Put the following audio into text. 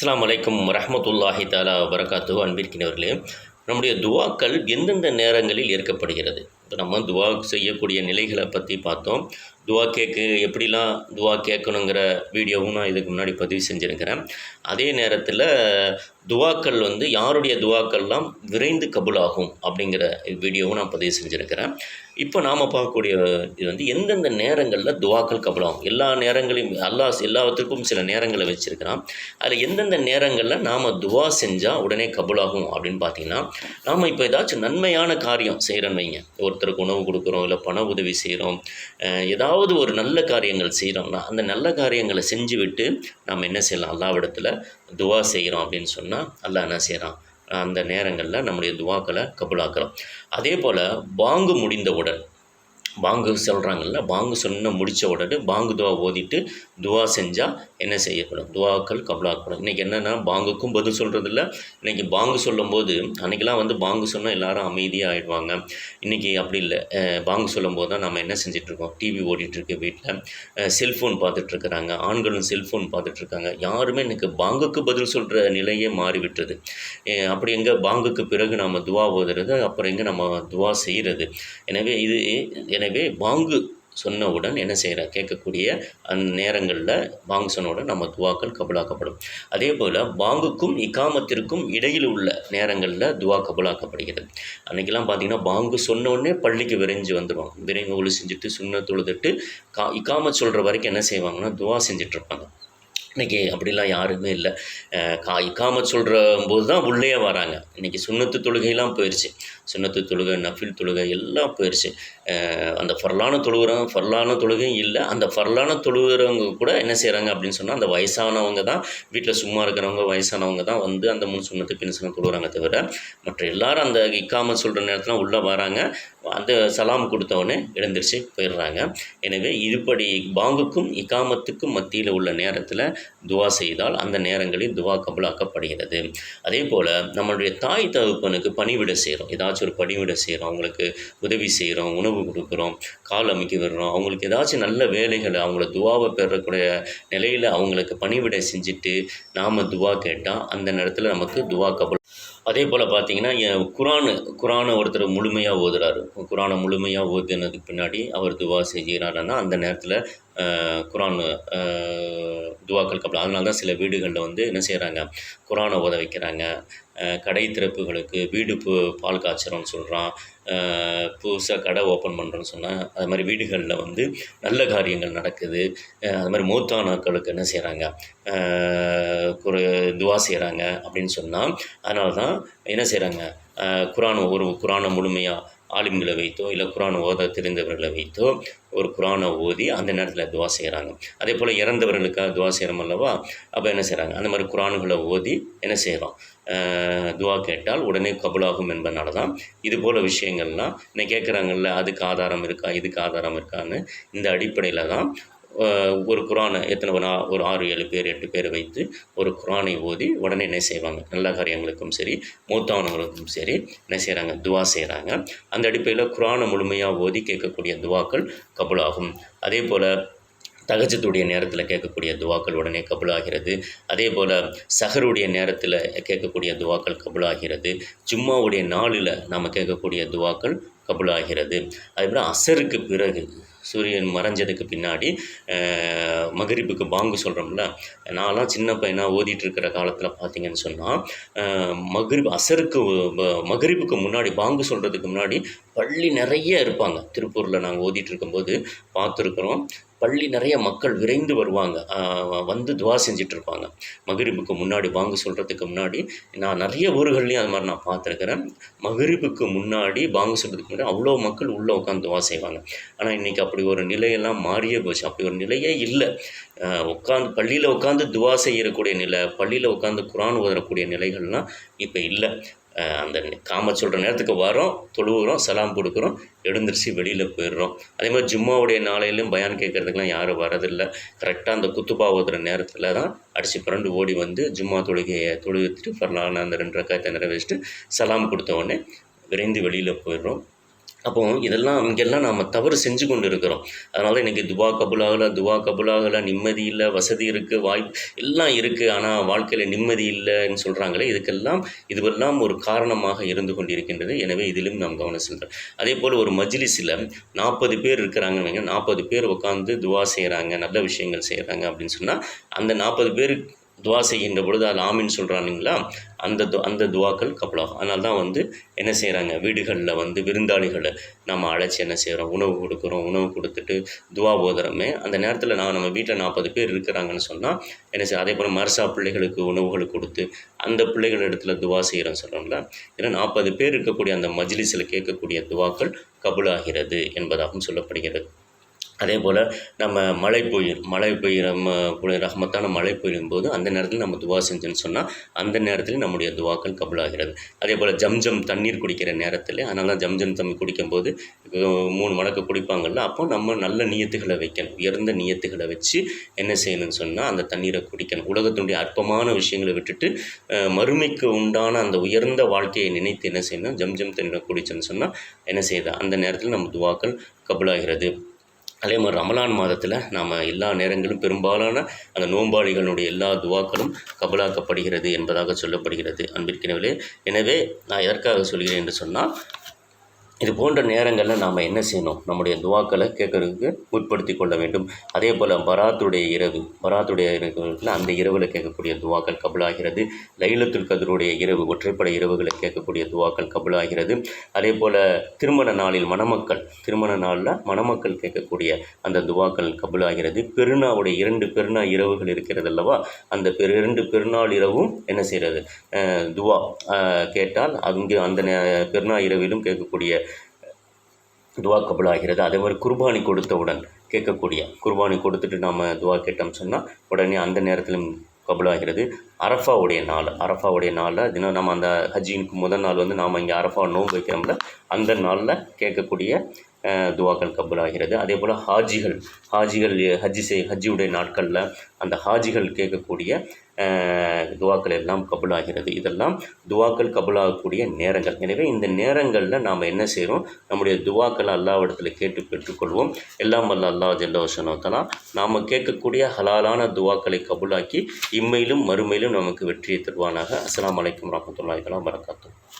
அஸ்லாம் அலைக்கும் வரஹ்மத்துல்லாஹி தாலா வரகாத்து அன்பிற்கினவர்களே நம்முடைய துவாக்கள் எந்தெந்த நேரங்களில் ஏற்கப்படுகிறது? நம்ம துவா செய்யக்கூடிய நிலைகளை பற்றி பார்த்தோம். துவா கேட்க எப்படிலாம் துவா கேட்கணுங்கிற வீடியோவும் நான் இதுக்கு முன்னாடி பதிவு செஞ்சுருக்கிறேன். அதே நேரத்தில் துவாக்கள் வந்து யாருடைய துவாக்கள்லாம் விரைந்து கபுலாகும் அப்படிங்கிற வீடியோவும் நான் பதிவு செஞ்சுருக்கிறேன். இப்போ நாம் பார்க்கக்கூடிய இது வந்து எந்தெந்த நேரங்களில் துவாக்கள் கபூலாகும்? எல்லா நேரங்களையும் எல்லா எல்லாத்துக்கும் சில நேரங்களை வச்சுருக்கிறான். அதில் எந்தெந்த நேரங்களில் நாம் துவா செஞ்சால் உடனே கபுலாகும் அப்படின்னு பார்த்தீங்கன்னா நாம் இப்போ ஏதாச்சும் நன்மையான காரியம் செய்கிறோன்னு வைங்க. ஒரு ஒருத்தருக்கு உணவு கொடுக்குறோம் இல்லை பண உதவி செய்கிறோம் ஏதாவது ஒரு நல்ல காரியங்கள் செய்கிறோம்னா அந்த நல்ல காரியங்களை செஞ்சு விட்டு நம்ம என்ன செய்யலாம்? அல்லாவிடத்தில் துவா செய்கிறோம் அப்படின்னு சொன்னால் அல்லாஹ் என்ன செய்கிறான் அந்த நேரங்களில் நம்முடைய துவாக்களை கபூலாக்குறோம் அதே போல் பாங்கு முடிந்தவுடன் பாங்கு சொல்கிறாங்கல்ல பாங்கு சொன்ன முடித்த உடனே பாங்கு துவா ஓதிட்டு துவா செஞ்சால் என்ன செய்யப்படும்? துவாக்கள் கபலாக்கப்படும். இன்றைக்கி என்னென்னா பாங்குக்கும் பதில் சொல்கிறதில்ல இன்றைக்கி பாங்கு சொல்லும்போது அன்றைக்கெலாம் வந்து பாங்கு சொன்னால் எல்லாரும் அமைதியாக ஆகிடுவாங்க இன்றைக்கி அப்படி இல்லை. பாங்கு சொல்லும்போது தான் நம்ம என்ன செஞ்சிட்ருக்கோம் டிவி ஓடிட்டுருக்கு வீட்டில் செல்ஃபோன் பார்த்துட்ருக்குறாங்க ஆண்களும் செல்ஃபோன் பார்த்துட்ருக்காங்க யாருமே எனக்கு பாங்குக்கு பதில் சொல்கிற நிலையே மாறிவிட்டது. அப்படி எங்கே பாங்குக்கு பிறகு நம்ம துவா ஓதுறது அப்புறம் எங்கே நம்ம துவா செய்கிறது எனவே இது எனவே பாங்கு சொன்னவுடன் என்ன செய்கிற கேட்கக்கூடிய அந்த நேரங்களில் பாங்கு சொன்னவுடன் நம்ம துவாக்கள் கபலாக்கப்படும். அதே போல் பாங்குக்கும் இக்காமத்திற்கும் இடையில் உள்ள நேரங்களில் துவா கபலாக்கப்படுகிறது. அன்றைக்கெல்லாம் பார்த்தீங்கன்னா பாங்கு சொன்னோடனே பள்ளிக்கு விரைஞ்சு வந்துடுவாங்க விரைந்து ஒழு செஞ்சுட்டு சுண்ண தொழுதுட்டு கா இக்காமத் சொல்கிற வரைக்கும் என்ன செய்வாங்கன்னா துவா செஞ்சிட்ருப்பாங்க. இன்றைக்கி அப்படிலாம் யாருமே இல்லை. கா இக்காமத் சொல்கிற போது தான் உள்ளே வராங்க. இன்றைக்கி சுண்ணத்து தொழுகையெல்லாம் போயிடுச்சு சுண்ணத்து தொழுகை நஃபில் தொழுகை எல்லாம் போயிடுச்சு அந்த ஃபர்லான தொழுகிறவங்க ஃபர்லான தொழுகையும் இல்லை. அந்த ஃபர்லான தொழுகிறவங்க கூட என்ன செய்கிறாங்க அப்படின்னு சொன்னால் அந்த வயசானவங்க தான் வீட்டில் சும்மா இருக்கிறவங்க வயசானவங்க தான் வந்து அந்த முன் சுண்ணத்து பின் சுண்ணம் தொழுகிறாங்க தவிர மற்ற எல்லாரும் அந்த இக்காம சொல்கிற நேரத்தில் உள்ளே வராங்க. அந்த சலாம் கொடுத்தவொடனே எழுந்திரிச்சு போயிடுறாங்க. எனவே இதுபடி பாங்குக்கும் இக்காமத்துக்கும் மத்தியில் உள்ள நேரத்தில் துவா செய்தால் அந்த நேரங்களில் துவா கபலாக்கப்படுகிறது. அதே போல் நம்மளுடைய தாய் தகுப்பனுக்கு பணிவிட செய்கிறோம் ஏதாச்சும் ஒரு பணிவிட செய்கிறோம் அவங்களுக்கு உதவி செய்கிறோம் உணவு கொடுக்குறோம் கால் அமைக்க விடுறோம் அவங்களுக்கு ஏதாச்சும் நல்ல வேலைகளை அவங்கள துவாவை பெறக்கூடிய நிலையில் அவங்களுக்கு பணிவிடை செஞ்சுட்டு நாம் துவா கேட்டால் அந்த நேரத்தில் நமக்கு துவா கபல். அதே போல் பார்த்தீங்கன்னா என் குரானு குரானை ஒருத்தர் முழுமையாக ஓதுறாரு. குரானை முழுமையாக ஓதுனதுக்கு பின்னாடி அவர் துவா செய்கிறாருன்னா அந்த நேரத்தில் குரான் துவாக்கள் கப்பல். அதனால தான் சில வீடுகளில் வந்து என்ன செய்கிறாங்க குரானை ஓத வைக்கிறாங்க. கடை திறப்புகளுக்கு வீடு பு பால் காய்ச்சறோம்னு சொல்கிறான் புதுசாக கடை ஓப்பன் பண்ணுறோன்னு சொன்னால் அது மாதிரி வீடுகளில் வந்து நல்ல காரியங்கள் நடக்குது. அது மாதிரி மூத்தானாக்களுக்கு என்ன செய்கிறாங்க குரு துவா செய்கிறாங்க அப்படின்னு சொன்னால் அதனால தான் என்ன செய்கிறாங்க குரான் ஒரு குரானை முழுமையாக ஆலிம்களை வைத்தோ இல்லை குரான் ஓத தெரிந்தவர்களை வைத்தோ ஒரு குரானை ஓதி அந்த நேரத்தில் துவா செய்கிறாங்க அதே போல் இறந்தவர்களுக்காக துவா செய்கிறோம் அல்லவா? அப்போ என்ன செய்கிறாங்க அந்த மாதிரி குரான்களை ஓதி என்ன செய்கிறோம் துவா கேட்டால் உடனே கபுலாகும் என்பதனால தான் இது போல் விஷயங்கள்லாம் என்ன கேட்குறாங்கல்ல அதுக்கு ஆதாரம் இருக்கா இதுக்கு ஆதாரம் இருக்கான்னு இந்த அடிப்படையில் தான் ஒரு குரானை எத்தனை ஒரு ஒரு ஆறு ஏழு பேர் எட்டு பேர் வைத்து ஒரு குரானை ஓதி உடனே என்ன செய்வாங்க? நல்ல காரியங்களுக்கும் சரி மூத்தவனங்களுக்கும் சரி என்ன செய்கிறாங்க துவா செய்கிறாங்க அந்த அடிப்படையில் குரானை முழுமையாக ஓதி கேட்கக்கூடிய துவாக்கள் கபுலாகும். அதே போல் தகஜத்துடைய நேரத்தில் கேட்கக்கூடிய துவாக்கள் உடனே கபுலாகிறது. அதே போல் சஹருடைய நேரத்தில் கேட்கக்கூடிய துவாக்கள் கபுலாகிறது. ஜும்மாவுடைய நாளில் நாம் கேட்கக்கூடிய துவாக்கள் கபுலாகிறது. அதேபோல் அசருக்கு பிறகு சூரியன் மறைஞ்சதுக்கு பின்னாடி மகரிப்புக்கு பாங்கு சொல்கிறோம்ல நான்லாம் சின்ன பையனாக ஓதிட்டு இருக்கிற காலத்தில் பார்த்தீங்கன்னு சொன்னால் மகரிப் அசருக்கு மகரிப்புக்கு முன்னாடி பாங்கு சொல்கிறதுக்கு முன்னாடி பள்ளி நிறைய இருப்பாங்க. திருப்பூரில் நாங்கள் ஓதிட்டு இருக்கும்போது பார்த்துருக்குறோம் பள்ளி நிறைய மக்கள் விரைந்து வருவாங்க. வந்து துவா செஞ்சிட்ருப்பாங்க. இருப்பாங்க முன்னாடி பாங்கு சொல்கிறதுக்கு முன்னாடி நான் நிறைய ஊர்கள்லையும் அது மாதிரி நான் பார்த்துருக்குறேன். மகரிப்புக்கு முன்னாடி பாங்கு சொல்கிறதுக்கு முன்னாடி அவ்வளோ மக்கள் உள்ளே உட்காந்து துவா செய்வாங்க. ஆனால் இன்றைக்கி அப்படி ஒரு நிலையெல்லாம் மாறியே போச்சு. அப்படி ஒரு நிலையே இல்லை. உட்காந்து பள்ளியில் உட்காந்து துவா செய்யக்கூடிய நிலை பள்ளியில் உட்காந்து குரான் ஓதக்கூடிய நிலைகள்லாம் இப்போ இல்லை. அந்த காம சொல்கிற நேரத்துக்கு வரோம் தொழுவுறோம் சலாம் கொடுக்குறோம் எழுந்திரிச்சு வெளியில் போயிடுறோம். அதே மாதிரி ஜும்மாவுடைய நாளையிலும் பயான் கேட்குறதுக்கெலாம் யாரும் வரதில்லை. கரெக்டாக அந்த குத்துப்பா ஓதுற நேரத்தில் தான் அடித்து புரண்டு ஓடி வந்து ஜும்மா தொழுகையை தொழுவித்துட்டு ஃபர்லான அந்த ரெண்டு ரக்காயத்தை நிறைவேற்றிட்டு சலாம் கொடுத்த உடனே விரைந்து வெளியில் போயிடுறோம். அப்போ இதெல்லாம் இங்கெல்லாம் நாம் தவறு செஞ்சு கொண்டு இருக்கிறோம் அதனால் இன்றைக்கி துவா கபுலாகலை துவா கபுலாகலை நிம்மதி இல்லை வசதி இருக்குது வாய்ப்பு எல்லாம் இருக்குது ஆனால் வாழ்க்கையில் நிம்மதி இல்லைன்னு சொல்கிறாங்களே இதுக்கெல்லாம் இதுவெல்லாம் ஒரு காரணமாக இருந்து கொண்டிருக்கின்றது. எனவே இதிலும் நாம் கவனம் செல்கிறோம் அதே போல் ஒரு மஜ்லிஸில் நாற்பது பேர் இருக்கிறாங்கன்னு வைங்க நாற்பது பேர் உட்காந்து துவா செய்கிறாங்க நல்ல விஷயங்கள் செய்கிறாங்க அப்படின்னு சொன்னால் அந்த நாற்பது பேர் துவா செய்கின்ற பொழுது அது ஆமின்னு சொல்கிறானுங்களா அந்த து அந்த துவாக்கள் கபலாகும் அதனால தான் வந்து என்ன செய்கிறாங்க வீடுகளில் வந்து விருந்தாளிகளை நம்ம அழைச்சி என்ன செய்கிறோம் உணவு கொடுக்குறோம். உணவு கொடுத்துட்டு துவா போதுறமே. அந்த நேரத்தில் நான் நம்ம வீட்டில் நாற்பது பேர் இருக்கிறாங்கன்னு சொன்னால் என்ன செய்ய அதே போல் மர்சா பிள்ளைகளுக்கு உணவுகள் கொடுத்து அந்த பிள்ளைகள் இடத்துல துவா செய்கிறோம் சொல்கிறோம்ல ஏன்னா நாற்பது பேர் இருக்கக்கூடிய அந்த மஜ்லிஸில் கேட்கக்கூடிய துவாக்கள் கபுலாகிறது என்பதாகவும் சொல்லப்படுகிறது. அதே போல் நம்ம மழை பெய்யும் மழை பெய்கிற ம புனித ரஹ்மத்தான மழை பெய்யும் போது அந்த நேரத்தில் நம்ம துவா செஞ்சோன்னு சொன்னால் அந்த நேரத்தில் நம்முடைய துவாக்கள் கபுலாகிறது. அதே போல் ஜம்ஜம் தண்ணீர் குடிக்கிற நேரத்தில் அதனால தான் ஜம்ஜம் தம்பி குடிக்கும்போது மூணு மடக்கு குடிப்பாங்கள்ல அப்போ நம்ம நல்ல நியத்துகளை வைக்கணும். உயர்ந்த நியத்துகளை வச்சு என்ன செய்யணும்னு சொன்னால் அந்த தண்ணீரை குடிக்கணும். உலகத்தினுடைய அற்பமான விஷயங்களை விட்டுட்டு மறுமைக்கு உண்டான அந்த உயர்ந்த வாழ்க்கையை நினைத்து என்ன செய்யணும்? ஜம்ஜம் தண்ணீரை குடிச்சோன்னு சொன்னால் என்ன செய்யுது அந்த நேரத்தில் நம்ம துவாக்கள் கபுலாகிறது. அதே மாதிரி ரமலான் மாதத்தில் நாம் எல்லா நேரங்களும் பெரும்பாலான அந்த நோம்பாளிகளுடைய எல்லா துவாக்களும் கபலாக்கப்படுகிறது என்பதாக சொல்லப்படுகிறது. அன்பிற்கினவிலே எனவே நான் எதற்காக சொல்கிறேன் என்று சொன்னால் இது போன்ற நேரங்களில் நாம் என்ன செய்யணும்? நம்முடைய துவாக்களை கேட்கறதுக்கு உட்படுத்தி கொள்ள வேண்டும். அதே போல் பராத்துடைய இரவு பராத்துடைய இரவுல அந்த இரவில் கேட்கக்கூடிய துவாக்கள் கபுலாகிறது. லைலத்துல் கதருடைய இரவு ஒற்றைப்படை இரவுகளை கேட்கக்கூடிய துவாக்கள் கபுலாகிறது. அதே போல் திருமண நாளில் மணமக்கள் திருமண நாளில் மணமக்கள் கேட்கக்கூடிய அந்த துவாக்கள் கபுலாகிறது. பெருநாவுடைய இரண்டு பெருநா இரவுகள் இருக்கிறது அல்லவா? அந்த பெரு இரண்டு பெருநாள் இரவும் என்ன செய்கிறது துவா கேட்டால் அங்கே அந்த நே- பெருநா இரவிலும் கேட்கக்கூடிய துவா கபுலாகிறது அதே மாதிரி குர்பானி கொடுத்தவுடன் கேட்கக்கூடிய குர்பானி கொடுத்துட்டு நாம் துவா கேட்டோம் சொன்னால் உடனே அந்த நேரத்திலும் கபலாகிறது. அரஃபாவுடைய நாள் அரஃபாவுடைய நாளில் தினம் நம்ம அந்த ஹஜ்ஜினுக்கு முதல் நாள் வந்து நாம் இங்கே அரஃபா நோன்பு வைக்கிறோம்ல அந்த நாளில் கேட்கக்கூடிய துவாக்கள் துவாக்கள் கபுலாகிறது அதே போல் ஹாஜிகள் ஹாஜிகள் ஹஜ்ஜி செய் ஹஜ்ஜியுடைய நாட்களில் அந்த ஹாஜிகள் கேட்கக்கூடிய துவாக்கள் எல்லாம் கபுலாகிறது. இதெல்லாம் துவாக்கள் கபுலாகக்கூடிய நேரங்கள். எனவே இந்த நேரங்களில் நாம் என்ன செய்கிறோம் நம்முடைய துவாக்களை அல்லாவிடத்தில் கேட்டு பெற்றுக்கொள்வோம். எல்லாம் வல்ல அல்லாஹ் ஜல்லவசனத்தலா நாம் கேட்கக்கூடிய ஹலாலான துவாக்களை கபுலாக்கி இம்மையிலும் மறுமையிலும் நமக்கு வெற்றியை தருவானாக. அஸ்லாம் அலைக்கும் வரஹ்மத்துல்லாஹி தஆலா